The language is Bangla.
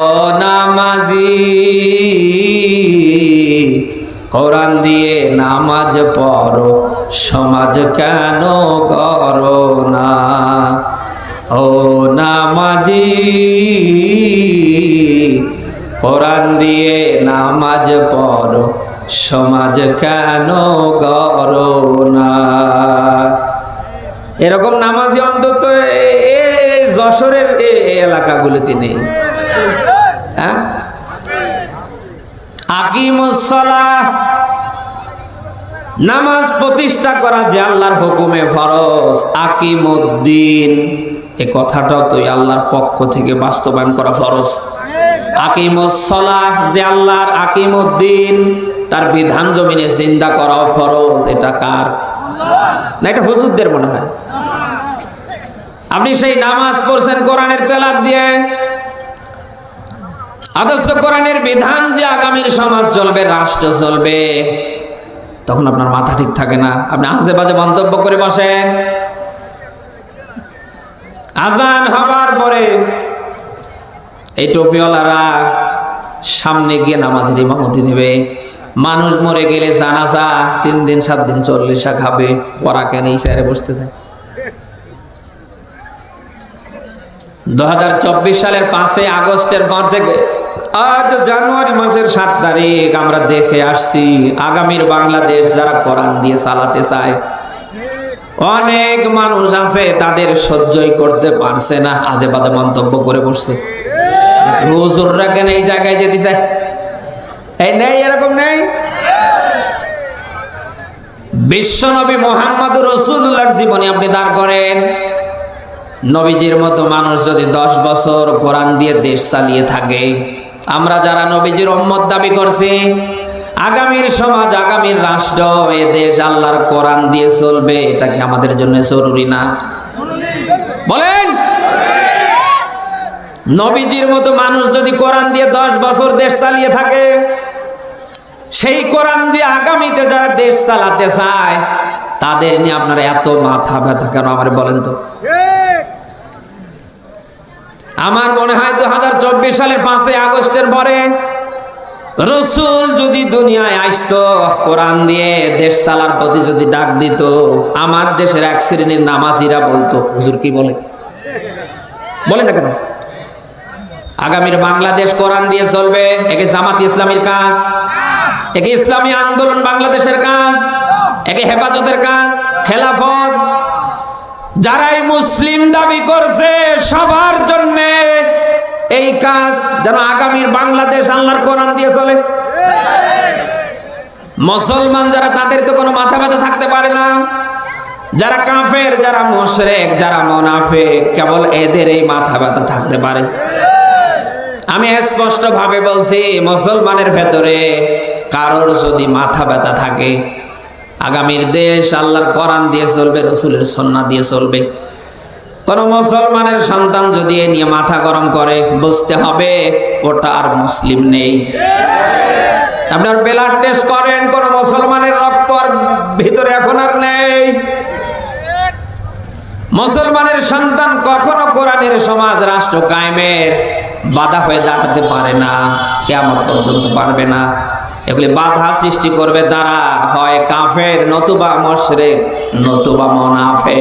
নামাজি, কোরআন দিয়ে নামাজ পড়ো, সমাজ কেন করো না? ও নামাজি, কোরআন দিয়ে নামাজ পড়ো, সমাজ কেন করো না? হ্যাঁ? নামাজ প্রতিষ্ঠা করা যে আল্লাহর হুকুমে ফরজ, আকিমুদ্দিন। এ কথাটাও তো আল্লাহর পক্ষ থেকে বাস্তবায়ন করা ফরজ। যে আল্লাহর তার বিধান জমিনে জিন্দা করাও ফরজ। এটা কার? না, এটা হুজুরদের মনে হয়। আপনি সেই নামাজ পড়ছেন কোরআনের তেলাত দিয়ে। আদর্শ কোরআনের বিধান দিয়ে আগামীর সমাজ চলবে, রাষ্ট্র চলবে। তখন আপনার মাথা ঠিক থাকে না। আপনি আজে বাজে মন্তব্য করে বসেন। আজান হবার পরে এই টুপিওয়ালারা সামনে গিয়ে নামাজের ইমামতি দেবে মানুষ মরে গেলে জানাজা তিন দিন, সাত দিন, চল্লিশা খাবে ওরা কেন এই চেয়ারে বসতে যায় দু সালের পাঁচই আগস্টের পর থেকে আজ জানুয়ারি মাসের সাত তারিখ, আমরা দেখে আসছি আগামীর বাংলাদেশ যারা কোরআন দিয়ে চালাতে চায়। অনেক মানুষ আছে, তাদের সহ্যই করতে পারছে না আজে বাজে মন্তব্য করে বসছে। হুজুররা কেন এই জায়গায় যেতে চায়? এই নেই, এরকম নেই? মোহাম্মদ জীবনে আপনি দাঁড় করেন। নবীজির মতো মানুষ যদি দশ বছর কোরআন দিয়ে দেশ চালিয়ে থাকে আমরা যারা নবীজির উম্মত দাবি করছি আগামীর সমাজ আগামীর রাষ্ট্র এ দেশ আল্লাহর কোরআন দিয়ে চলবে এটা কি আমাদের জন্য জরুরি না? বলেন! নবীজির মতো মানুষ যদি কোরআন দিয়ে দশ বছর দেশ চালিয়ে থাকে সেই কোরআন দিয়ে আগামীতে যারা দেশ চালাতে চায় তাদের নিয়ে আপনার এত মাথা ব্যথা কেন? আমার বলেন তো। আমার মনে হয় দু হাজার চব্বিশ সালের পাঁচই আগস্টের পরে রসুল যদি দুনিয়ায় আসতো, কোরআন দিয়ে দেশ চালার প্রতি যদি ডাক দিত, আমার দেশের এক শ্রেণির নামাজিরা বলতো, হুজুর কি বলে? বলে না কেন? আগামীর বাংলাদেশ কোরআন দিয়ে চলবে, একে জামাত ইসলামীর কাজ, একে ইসলামী আন্দোলন বাংলাদেশের কাজ, একে হেফাজতের কাজ, খেলাফত। যারাই মুসলিম দাবি করছে, সবার জন্য এই কাজ যেন আগামীর বাংলাদেশ আল্লাহর কোরআন দিয়ে চলে। মুসলমান যারা, তাদের তো কোনো মাথা ব্যথা থাকতে পারে না। যারা কাফের, যারা মোশরেক, যারা মোনাফে কেবল এদের এই মাথা ব্যথা থাকতে পারে। আমি স্পষ্ট ভাবে বলছি, মুসলমানের ভেতরে কারোর যদি মাথা ব্যথা থাকে, আগামীর দেশ আল্লাহর কোরআন দিয়ে চলবে, রসুলের সন্না দিয়ে চলবে। কোন মুসলমানের সন্তান যদি এ নিয়ে মাথা গরম করে, বুঝতে হবে ওটা আর মুসলিম নেই। আপনার ব্লাড টেস্ট করেন, কোন মুসলমানের রক্ত আর ভিতরে এখন আর নেই। মুসলমানের সন্তান কখনো কোরআনের সমাজ, রাষ্ট্র কায়েমের বাধা হয়ে দাঁড়াতে পারে না কেমন পর্যন্ত পারবে না। এগুলি বাধা সৃষ্টি করবে তারা হয় কাফের, নতুবা মশরেক, নতুবা মনাফে